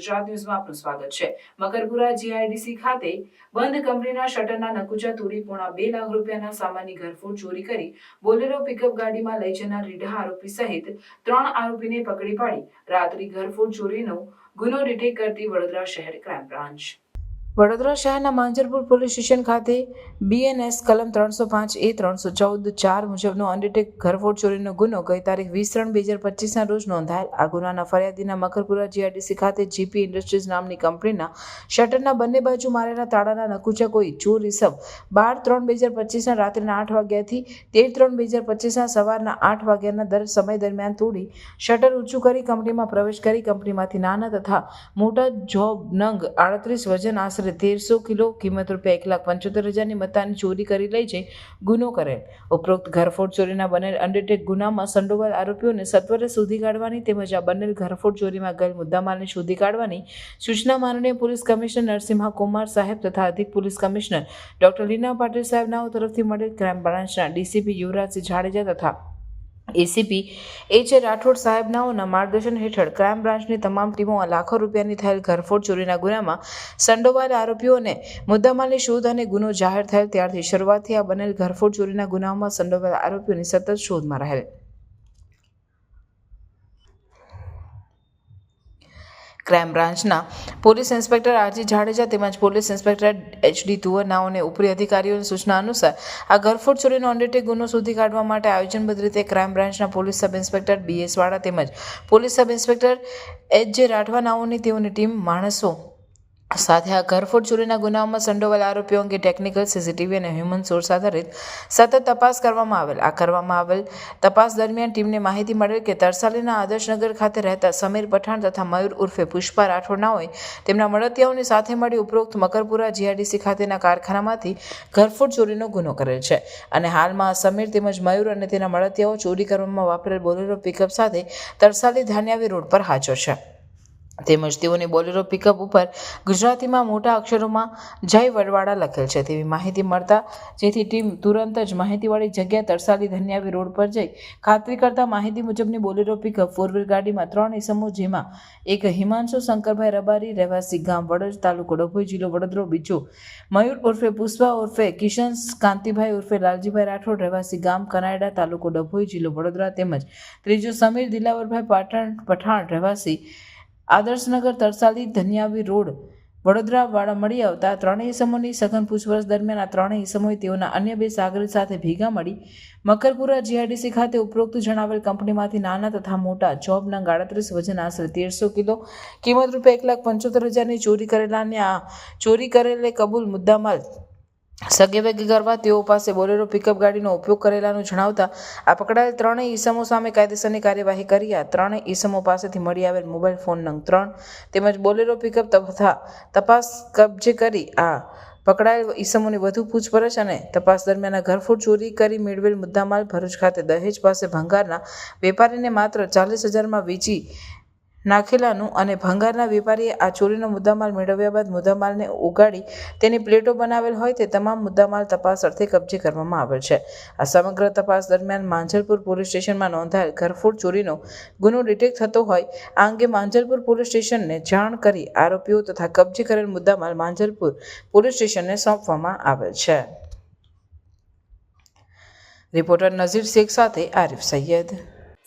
ગુજરાત ન્યૂઝમાં આપનું સ્વાગત છે. મકરપુરા જીઆઈડીસી ખાતે બંધ કંપનીના શટરના નકુચા તોડી પોણા બે લાખ રૂપિયાના સામાનની ઘરફોડ ચોરી કરી બોલેરો પિકઅપ ગાડીમાં લઈ જનાર રીઢા આરોપી સહિત ત્રણ આરોપીને પકડી પાડી. રાત્રિ ઘરફોડ ચોરીનો ગુનો ડિટેક કરતી વડોદરા શહેર ક્રાઇમ બ્રાન્ચ. વડોદરા શહેરના માંજરપુર પોલીસ સ્ટેશન ખાતે બીએનએસ કલમ ત્રણસો પાંચ એ ત્રણસો ચૌદ ચાર મુજબનો અંડરટેક ઘરફોડ ચોરીનો ગુનો ગઈ તારીખ વીસ ત્રણ બે હજાર પચીસના રોજ નોંધાયેલ. આ ગુનાના ફરિયાદીના મકરપુરા જીઆરડીસી ખાતે જીપી ઇન્ડસ્ટ્રીઝ નામની કંપનીના શટરના બંને બાજુ મારેલા તાળાના નકુચા કોઈ ચોર ઇસબ બાર ત્રણ બે હજાર પચીસના રાત્રિના આઠ વાગ્યાથી તેર ત્રણ બે હજાર પચીસના સવારના આઠ વાગ્યાના દર સમય દરમિયાન તોડી શટર ઊંચું કરી કંપનીમાં પ્રવેશ કરી કંપનીમાંથી નાના તથા મોટા જોબ નંગ આડત્રીસ વજન આશરે તેરસો કિલો કિંમત રૂપિયા એક લાખ પંચોતેર હજારની મતાની ચોરી કરી લઈ જઈ ગુનો કરેલ. ઉપરોક્ત ઘરફોડ ચોરીના બનેલ અંડરટેક ગુનામાં સંડોવાયેલ આરોપીઓને સત્વરે શોધી કાઢવાની તેમજ આ બનેલ ઘરફોડ ચોરીમાં ગયેલ મુદ્દામાલને શોધી કાઢવાની સૂચના માનનીય પોલીસ કમિશનર નરસિંહા કુમાર સાહેબ તથા અધિક police commissioner doctor Leena Patil સાહેબનાઓ તરફથી મળેલ ક્રાઇમ બ્રાન્ચના ડીસીપી યુવરાજસિંહ જાડેજા તથા એસીપી એચ એ રાઠોડ સાહેબનાઓના માર્ગદર્શન હેઠળ ક્રાઇમ બ્રાન્ચની તમામ ટીમો લાખો રૂપિયાની થયેલ ઘરફોડ ચોરીના ગુનામાં સંડોવાયેલ આરોપીઓને મુદ્દામાલની શોધ અને ગુનો જાહેર થયેલ ત્યારથી શરૂઆતથી આ બનેલ ઘરફોડ ચોરીના ગુનાઓમાં સંડોવાયેલ આરોપીઓની સતત શોધમાં રહેલ. ક્રાઇમ બ્રાન્ચના પોલીસ ઇન્સ્પેક્ટર આરજી જાડેજા તેમજ પોલીસ ઇન્સ્પેક્ટર એચડી તુવરનાઓને ઉપરી અધિકારીઓની સૂચના અનુસાર આ ઘરફોડ ચોરીનો અંડરટેક ગુનો શોધી કાઢવા માટે આયોજનબદ્ધ રીતે ક્રાઇમ બ્રાન્ચના પોલીસ સબ ઇન્સ્પેક્ટર બીએસ વાળા તેમજ પોલીસ સબ ઇન્સ્પેક્ટર એચ જે રાઠવા નાઓની તેઓની ટીમ માણસો સાથે આ ઘરફોડ ચોરીના ગુનાઓમાં સંડોવાયેલ આરોપીઓ અંગે ટેકનિકલ સીસીટીવી અને હ્યુમન સોર્સ આધારિત સતત તપાસ કરવામાં આવેલ. આ કરવામાં આવેલ તપાસ દરમિયાન ટીમને માહિતી મળેલ કે તરસાલીના આદર્શનગર ખાતે રહેતા સમીર પઠાણ તથા મયુર ઉર્ફે પુષ્પા રાઠોડના હોય તેમના મળતિયાઓની સાથે મળી ઉપરોક્ત મકરપુરા જીઆરડીસી ખાતેના કારખાનામાંથી ઘરફોડ ચોરીનો ગુનો કરેલ છે. અને હાલમાં સમીર તેમજ મયુર અને તેના મળતિયાઓ ચોરી કરવામાં વાપરેલ બોલેરો પિકઅપ સાથે તરસાલી ધાન્યાવી રોડ પર હાજર છે. તેમજ તેઓની બોલેરો પિકઅપ ઉપર ગુજરાતીમાં મોટા અક્ષરોમાં જય વડવાડા લખેલ છે. તેવી માહિતી મળતા જેથી ટીમ તુરંત જ માહિતીવાળી જગ્યા તરસાલી ધન્યાવી રોડ પર જઈ ખાતરી કરતા માહિતી મુજબની બોલેરો પિકઅપ ફોર વ્હીલ ગાડીમાં ત્રણ ઇસમો જેમાં એક હિમાંશુ શંકરભાઈ રબારી રહેવાસી ગામ વડજ તાલુકો ડભોઈ જિલ્લો વડોદરો, બીજો મયુર ઉર્ફે પુષ્પા ઉર્ફે કિશન કાંતિભાઈ ઉર્ફે લાલજીભાઈ રાઠોડ રહેવાસી ગામ કનાયડા તાલુકો ડભોઈ જિલ્લો વડોદરા તેમજ ત્રીજો સમીર દિલાવરભાઈ પાટણ પઠાણ રહેવાસી આદર્શનગર તરસાલી ધન્યાવી રોડ વડોદરા વાળા મળી આવતા ત્રણેય ઇસમોની સઘન પૂછપરછ દરમિયાન આ ત્રણેય ઇસમોએ તેઓના અન્ય બે સાગરી સાથે ભેગા મળી મકરપુરા જીઆરડીસી ખાતે ઉપરોક્ત જણાવેલ કંપનીમાંથી નાના તથા મોટા જોબના ગાડત્રીસ વજન આશરે તેરસો કિલો, કિંમત રૂપિયા એક લાખ પંચોતેર હજારની ચોરી કરેલા અને આ ચોરી કરેલે કબૂલ મુદ્દામાલ સગે વગે કરવા તેઓ પાસે બોલેરો પિકઅપ ગાડીનો ઉપયોગ કરેલાનું જણાવતા આ પકડાયેલ ત્રણેય ઈસમો સામે કાયદેસરની કાર્યવાહી કરી. આ ત્રણેય ઈસમો પાસેથી મળી આવેલ મોબાઈલ ફોન નંગ ત્રણ તેમજ બોલેરો પિકઅપ તથા તપાસ કબજે કરી આ પકડાયેલ ઈસમોની વધુ પૂછપરછ અને તપાસ દરમિયાન ઘરફોડ ચોરી કરી મેળવેલ મુદ્દામાલ ભરૂચ ખાતે દહેજ પાસે ભંગારના વેપારીને માત્ર ચાલીસ હજારમાં વેચી નાખેલાનું અને ભંગારના વેપારીએ આ ચોરીનો મુદ્દામાલ મેળવ્યા બાદ મુદ્દામાલને ઉગાડી તેની પ્લેટો બનાવેલ હોય તે તમામ મુદ્દામાલ તપાસ અર્થે કબજે કરવામાં આવેલ છે. આ સમગ્ર તપાસ દરમિયાન માંજલપુર પોલીસ સ્ટેશનમાં નોંધાયેલ ઘરફોડ ચોરીનો ગુનો ડિટેક્ટ થતો હોય, આ અંગે માંજલપુર પોલીસ સ્ટેશનને જાણ કરી આરોપીઓ તથા કબજે કરેલ મુદ્દામાલ માંજલપુર પોલીસ સ્ટેશનને સોંપવામાં આવેલ છે. રિપોર્ટર નઝીર શેખ સાથે આરિફ સૈયદ.